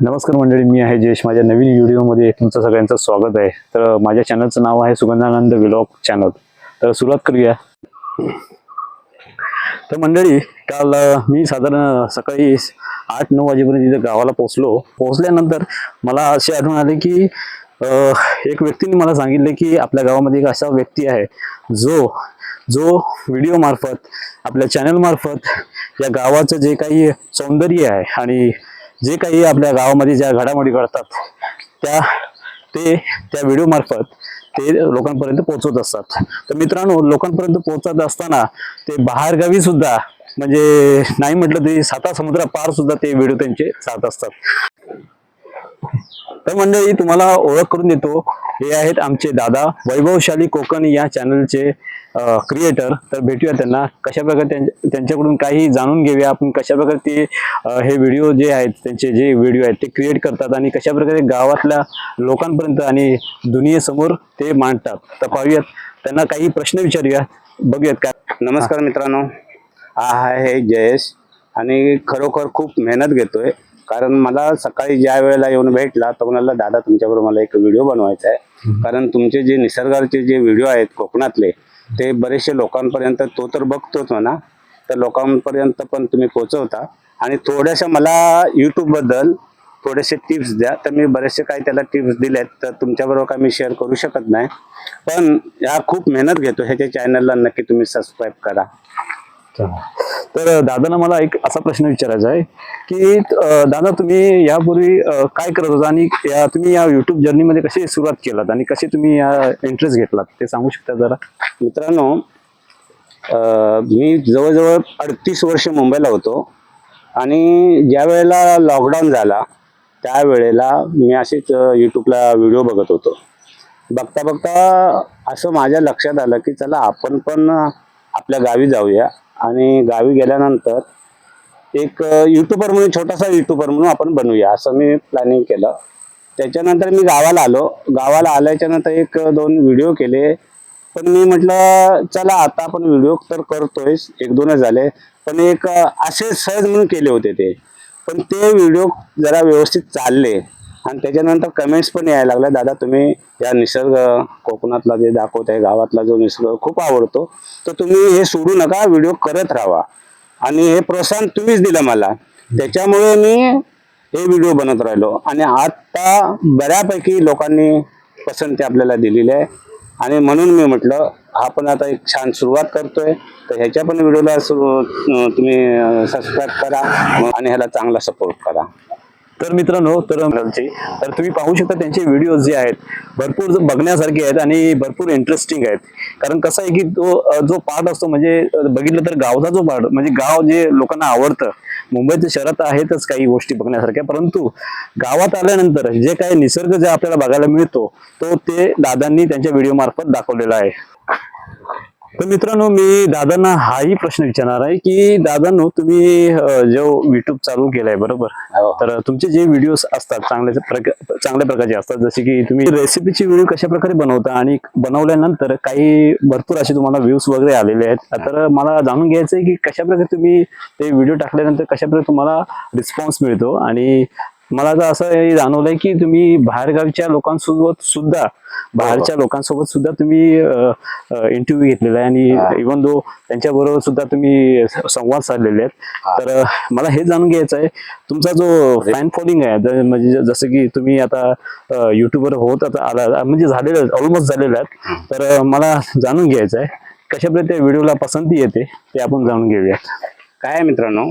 नमस्कार मंडळी मी आहे जयेश. माझ्या नवीन व्हिडिओमध्ये तुमचं सगळ्यांचं स्वागत आहे. तर माझ्या चॅनलचं नाव आहे सुगंधानंद विलॉग चॅनल. तर सुरुवात करूया. तर मंडळी काल मी साधारण सकाळी आठ नऊ वाजेपर्यंत तिथे गावाला पोहोचलो. पोहोचल्यानंतर मला असे आढळून आले की एक व्यक्तीने मला सांगितले की आपल्या गावामध्ये एक असा व्यक्ती आहे जो जो व्हिडिओ मार्फत आपल्या चॅनल मार्फत या गावाचं जे काही सौंदर्य आहे आणि जे काही आपल्या गावामध्ये ज्या घडामोडी घडतात त्या ते त्या व्हिडिओ मार्फत ते लोकांपर्यंत पोहोचवत असतात. तर मित्रांनो लोकांपर्यंत पोहोचत असताना ते बाहेरगावी सुद्धा म्हणजे नाही म्हटलं तरी साता समुद्रा पार सुद्धा ते व्हिडिओ त्यांचे जात असतात. तर मंडळी तुम्हाला ओळख करून देतो. हे आहेत आमचे दादा वैभवशाली कोकण या चॅनलचे क्रिएटर तर भेटूया त्यांना. कशाप्रकारे त्यांच्याकडून काही जाणून घेऊया आपण. कशा प्रकारे ते हे व्हिडिओ जे आहेत त्यांचे जे व्हिडिओ आहेत ते क्रिएट करतात आणि कशाप्रकारे गावातल्या लोकांपर्यंत आणि दुनियेसमोर ते मांडतात. तर पाहूयात. त्यांना काही प्रश्न विचारूया. बघूयात काय. नमस्कार मित्रांनो. हा आहे जयेश. आणि खरोखर खूप मेहनत घेतोय. कारण मला सकाळी ज्या वेळेला येऊन भेटला तर म्हणाला दादा तुमच्याबरोबर मला एक व्हिडिओ बनवायचा आहे. कारण तुमचे जे निसर्गाचे जे व्हिडिओ आहेत कोकणातले ते बरेचसे लोकांपर्यंत तो तर बघतोच म्हणा तर लोकांपर्यंत पण तुम्ही पोहोचवता. आणि थोड्याशा मला यूट्यूबबद्दल थोडेसे टिप्स द्या. तर मी बरेचसे काही त्याला टिप्स दिलेत तर तुमच्याबरोबर काय मी शेअर करू शकत नाही. पण या खूप मेहनत घेतो. ह्याच्या चॅनलला नक्की तुम्ही सबस्क्राईब करा. तर दादानं मला एक असा प्रश्न विचारायचा आहे की दादा तुम्ही यापूर्वी काय करत होता आणि या तुम्ही या युट्यूब जर्नीमध्ये कशी सुरुवात केलात आणि कशी तुम्ही या इंटरेस्ट घेतलात? ते सांगू शकता जरा? मित्रांनो मी जवळजवळ अडतीस वर्ष मुंबईला होतो आणि ज्या वेळेला लॉकडाऊन झाला त्यावेळेला मी असेच यूट्यूबला व्हिडिओ बघत होतो. बघता बघता असं माझ्या लक्षात आलं की चला आपण पण आपल्या गावी जाऊया. आणि गावी गेल्यानंतर एक युट्यूबर म्हणून छोटासा युट्यूबर म्हणून आपण बनवूया असं मी प्लॅनिंग केलं. त्याच्यानंतर मी गावाला आलो. गावाला आल्याच्यानंतर एक दोन व्हिडिओ केले. पण मी म्हटलं चला आता आपण व्हिडिओ तर करतोय एक दोनच झाले. पण एक असे सहज म्हणून केले होते ते. पण ते व्हिडिओ जरा व्यवस्थित चालले. आणि त्याच्यानंतर कमेंट्स पण यायला लागल्या दादा तुम्ही या निसर्ग कोकणातला जे दाखवत आहे गावातला जो निसर्ग खूप आवडतो तर तुम्ही हे सोडू नका व्हिडिओ करत राहा. आणि हे प्रोत्साहन तुम्हीच दिलं मला. त्याच्यामुळे मी हे व्हिडिओ बनत राहिलो. आणि आत्ता बऱ्यापैकी लोकांनी पसंती आपल्याला दिलेली आहे. आणि म्हणून मी म्हटलं आपण आता एक छान सुरुवात करतोय तर ह्याच्या पण व्हिडिओला तुम्ही सबस्क्राईब करा आणि ह्याला चांगला सपोर्ट करा. तर मित्रांनो तर तर तुम्ही पाहू शकता त्यांचे व्हिडिओज जे आहेत भरपूर बघण्यासारखे आहेत आणि भरपूर इंटरेस्टिंग आहेत. कारण कसं आहे की तो जो पार्ट असतो म्हणजे बघितलं तर गावचा जो पार्ट म्हणजे गाव जे लोकांना आवडतं मुंबईच्या शहरात आहेतच काही गोष्टी बघण्यासारख्या परंतु गावात आल्यानंतर जे काही निसर्ग जे आपल्याला बघायला मिळतो तो ते दादांनी त्यांच्या व्हिडिओ मार्फत दाखवलेला आहे. तर मित्रांनो मी दादांना हाही प्रश्न विचारणार आहे की दादांनो तुम्ही जो युट्यूब चालू केलाय बरोबर हो. तर तुमचे जे व्हिडिओज असतात चांगल्या चांगल्या प्रकारचे असतात जसे की तुम्ही रेसिपीची व्हिडिओ कशा प्रकारे बनवता आणि बनवल्यानंतर काही भरपूर असे तुम्हाला व्ह्यूज वगैरे आलेले आहेत तर मला जाणून घ्यायचं आहे की कशा प्रकारे तुम्ही ते व्हिडिओ टाकल्यानंतर कशा प्रकारे तुम्हाला रिस्पॉन्स मिळतो आणि मला तर असं हे जाणवलंय की तुम्ही बाहेरगावच्या लोकांसोबत सुद्धा बाहेरच्या लोकांसोबत सुद्धा तुम्ही इंटरव्ह्यू घेतलेला आहे आणि इव्हन दो त्यांच्या बरोबर सुद्धा तुम्ही संवाद साधलेले आहेत. तर मला हे जाणून घ्यायचं आहे तुमचा जो फॅन फॉलोइंग आहे म्हणजे जसं की तुम्ही आता युट्यूबर होत आता आला म्हणजे झालेलं ऑलमोस्ट झालेलं आहेत तर मला जाणून घ्यायचं आहे कशा प्रकारे त्या व्हिडिओला पसंती येते ते आपण जाणून घेऊया काय आहे मित्रांनो?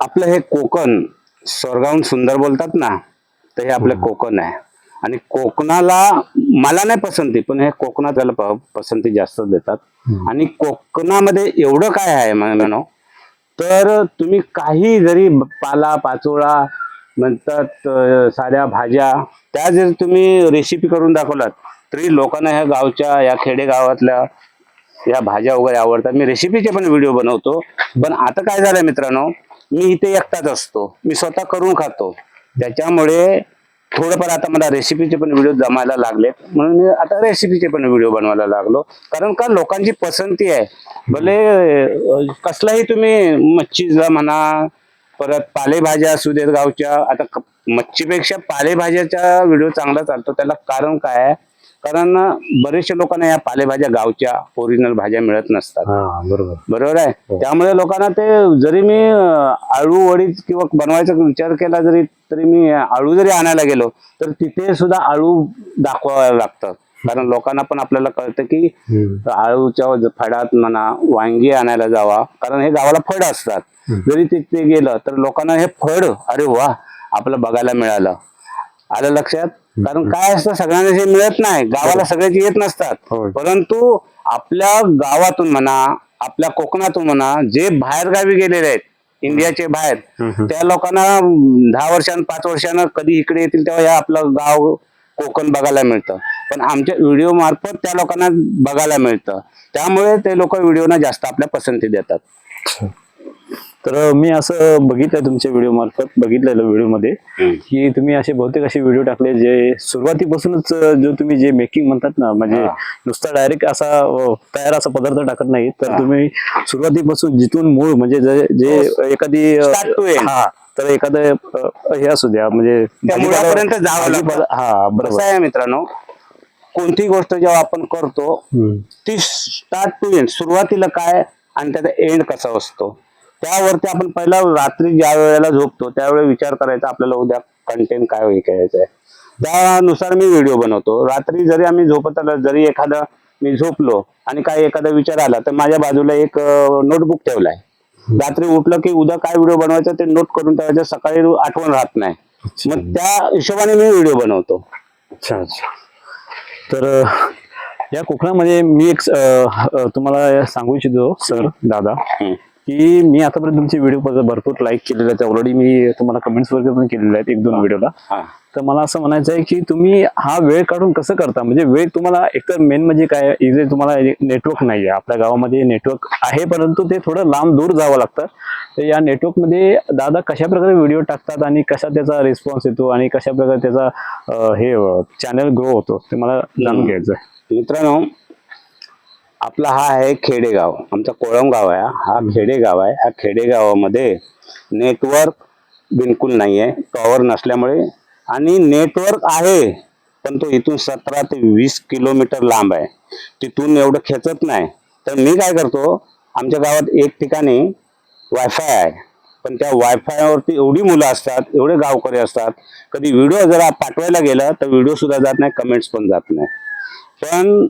आपलं हे कोकण स्वर्गाहून सुंदर बोलतात ना तर हे आपलं कोकण आहे. आणि कोकणाला मला नाही पसंती पण हे कोकणात त्याला प- पसंती जास्त देतात. आणि कोकणामध्ये एवढं काय आहे म्हणून तर तुम्ही काही जरी पाला पाचोळा म्हणतात साऱ्या भाज्या त्या जर तुम्ही रेसिपी करून दाखवलात तरी लोकांना ह्या गावच्या या खेडेगावातल्या या भाज्या वगैरे आवडतात. मी रेसिपीचे पण व्हिडिओ बनवतो. पण आता काय झालंय मित्रांनो मी इथे एकटाच असतो. मी स्वतः करून खातो. त्याच्यामुळे थोडंफार आता मला रेसिपीचे पण व्हिडिओ जमायला लागलेत म्हणून मी आता रेसिपीचे पण व्हिडिओ बनवायला लागलो. कारण का लोकांची पसंती आहे. भले कसलाही तुम्ही मच्छीचा म्हणा परत पालेभाज्या असू देत गावच्या आता मच्छीपेक्षा पालेभाज्याचा व्हिडिओ चांगला चालतो. त्याला कारण काय आहे? कारण बरेचशा लोकांना या पालेभाज्या गावच्या ओरिजिनल भाज्या मिळत नसतात. हा बरोबर. बरोबर आहे? हो. त्यामुळे लोकांना ते जरी मी आळू वडी किंवा बनवायचा विचार केला जरी तरी मी आळू जरी आणायला गेलो तर तिथे सुद्धा आळू दाखवावं लागतं. कारण लोकांना पण आपल्याला कळतं की. आळूच्या फडात म्हणा वांगी आणायला जावा. कारण हे गावाला फळ असतात. जरी तिथे गेलं तर लोकांना हे फळ अरे वा आपलं बघायला मिळालं. आलं लक्षात? कारण काय असतं सगळ्यांना हे मिळत नाही गावाला सगळ्याचे येत नसतात. परंतु आपल्या गावातून म्हणा आपल्या कोकणातून म्हणा जे बाहेर गावी गेलेले आहेत इंडियाचे बाहेर. त्या लोकांना दहा वर्षां पाच वर्षांना कधी इकडे येतील तेव्हा या आपलं गाव कोकण बघायला मिळतं. पण आमच्या व्हिडिओ मार्फत त्या लोकांना बघायला मिळतं. त्यामुळे ते लोक व्हिडिओना जास्त आपल्या पसंती देतात. तर मी असं बघितलं तुमच्या व्हिडिओ मार्फत बघितलेलं व्हिडिओमध्ये की तुम्ही असे बहुतेक असे व्हिडिओ टाकले जे सुरुवातीपासूनच जो तुम्ही जे मेकिंग म्हणतात ना म्हणजे हा. नुसता डायरेक्ट असा तयार असा पदार्थ टाकत नाही तर हा. तुम्ही सुरुवातीपासून जिथून मूळ म्हणजे जे- जे एखादी. हा तर एखादं हे असू द्या म्हणजे मुळापर्यंत जावं हा कसं बरोबर आहे मित्रांनो कोणतीही गोष्ट जेव्हा आपण करतो. ती स्टार्ट टू एंड सुरुवातीला काय आणि त्याचा एंड कसा असतो त्यावरती आपण पहिला रात्री ज्या वेळेला झोपतो त्यावेळेला विचार करायचा आपल्याला उद्या कंटेंट काय होईल करायचं आहे. त्यानुसार मी व्हिडिओ बनवतो. रात्री जरी आम्ही झोपत आलो जरी एखादा मी झोपलो आणि काय एखादा विचार आला तर माझ्या बाजूला एक नोटबुक ठेवलाय. रात्री उठलं की उद्या काय व्हिडिओ बनवायचा ते नोट करून ठेवायचं. सकाळी आठवण राहत नाही. मग त्या हिशोबाने मी व्हिडिओ बनवतो. अच्छा अच्छा. तर या कोकणामध्ये मी एक तुम्हाला सांगू इच्छितो सर दादा. की मी आतापर्यंत तुमचे व्हिडिओ भरपूर लाईक केलेले आहेत. ऑलरेडी मी तुम्हाला कमेंट्स वगैरे पण केलेले आहेत एक दोन व्हिडिओला तर मला असं म्हणायचं आहे की तुम्ही हा वेळ काढून कसं करता? म्हणजे वेळ तुम्हाला एकतर मेन म्हणजे काय? इथे तुम्हाला नेटवर्क नाही आहे आपल्या गावामध्ये नेटवर्क आहे परंतु ते थोडं लांब दूर जावं लागतं. तर या नेटवर्कमध्ये दादा कशा प्रकारे व्हिडिओ टाकतात आणि कशा त्याचा रिस्पॉन्स येतो आणि कशा प्रकारे त्याचा हे चॅनल ग्रो होतो ते मला जाणून. घ्यायचं आहे मित्रांनो आपला हा आहे खेडेगाव. आमचा कोळमगाव आहे. हा खेडेगाव आहे. ह्या खेडेगावामध्ये नेटवर्क बिलकुल नाही आहे टॉवर नसल्यामुळे. आणि नेटवर्क आहे पण तो इथून सतरा ते वीस किलोमीटर लांब आहे. तिथून एवढं खेचत नाही. तर मी काय करतो आमच्या गावात एक ठिकाणी वायफाय आहे. पण त्या वायफायवरती एवढी मुलं असतात एवढे गावकरी असतात. कधी व्हिडिओ जरा पाठवायला गेला तर व्हिडिओ सुद्धा जात नाही कमेंट्स पण जात नाही. पण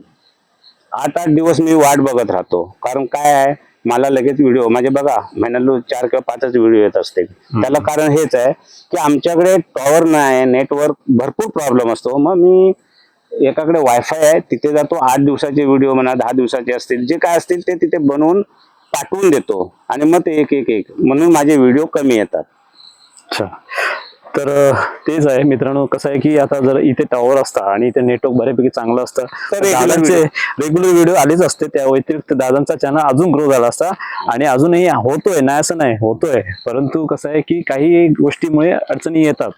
आठ आठ दिवस मी वाट बघत राहतो. कारण काय आहे मला लगेच व्हिडिओ म्हणजे बघा महिन्याला चार किंवा पाचच व्हिडिओ येत असतील. त्याला कारण हेच आहे की आमच्याकडे टॉवर नाही नेटवर्क भरपूर प्रॉब्लेम असतो. मग मी एकाकडे वायफाय आहे तिथे जातो आठ दिवसाचे व्हिडिओ म्हणा दहा दिवसाचे असतील जे काय असतील ते तिथे बनवून पाठवून देतो. आणि मग ते एक एक एक म्हणून माझे व्हिडिओ कमी येतात. अच्छा. तर तेच आहे मित्रांनो कसं आहे की आता जर इथे टॉवर असता आणि इथे नेटवर्क बऱ्यापैकी चांगलं असतं तर दादांचे. रेग्युलर व्हिडिओ आलेच असते. त्या व्यतिरिक्त दादांचा चॅनल अजून ग्रो झाला असता आणि अजूनही होतोय. नाही असं नाही होतोय. परंतु कसं आहे की काही गोष्टीमुळे अडचणी येतात.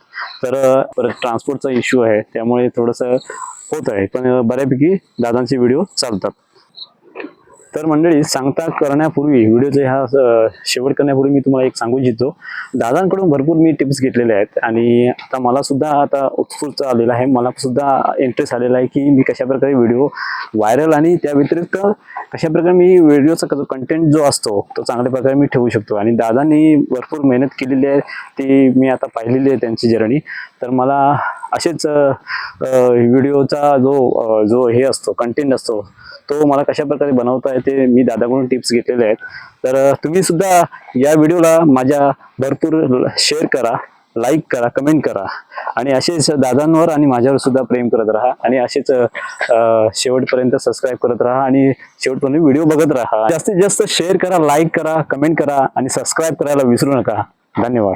तर परत ट्रान्सपोर्टचा इश्यू आहे. त्यामुळे थोडस होत आहे पण बऱ्यापैकी दादांचे व्हिडिओ चालतात. तर मंडळी सांगता करण्यापूर्वी व्हिडिओचा ह्या शेवट करण्यापूर्वी मी तुम्हाला एक सांगू इच्छितो. दादांकडून भरपूर मी टिप्स घेतलेल्या आहेत आणि आता मला सुद्धा आता उत्स्फूर्त आलेला आहे. मला सुद्धा इंटरेस्ट आलेला आहे की मी कशा प्रकारे व्हिडिओ व्हायरल आणि त्या व्यतिरिक्त कशा प्रकारे मी व्हिडिओचा कंटेंट जो असतो तो चांगल्या प्रकारे मी ठेवू शकतो. आणि दादांनी भरपूर मेहनत केलेली आहे ती मी आता पाहिलेली आहे त्यांची जर्नी तर मला असेच व्हिडिओचा जो जो हे असतो कंटेंट असतो तो मला कशा प्रकारे बनवता येते मी दादाकडून टिप्स घेतलेले आहेत. तर तुम्ही सुद्धा या व्हिडिओला माझ्या भरपूर शेअर करा लाईक करा कमेंट करा. आणि असेच दादांवर आणि माझ्यावर सुद्धा प्रेम करत राहा. आणि असेच शेवटपर्यंत सबस्क्राईब करत राहा आणि शेवटपर्यंत व्हिडिओ बघत राहा. जास्तीत जास्त शेअर करा लाईक करा कमेंट करा आणि सबस्क्राईब करायला विसरू नका. धन्यवाद.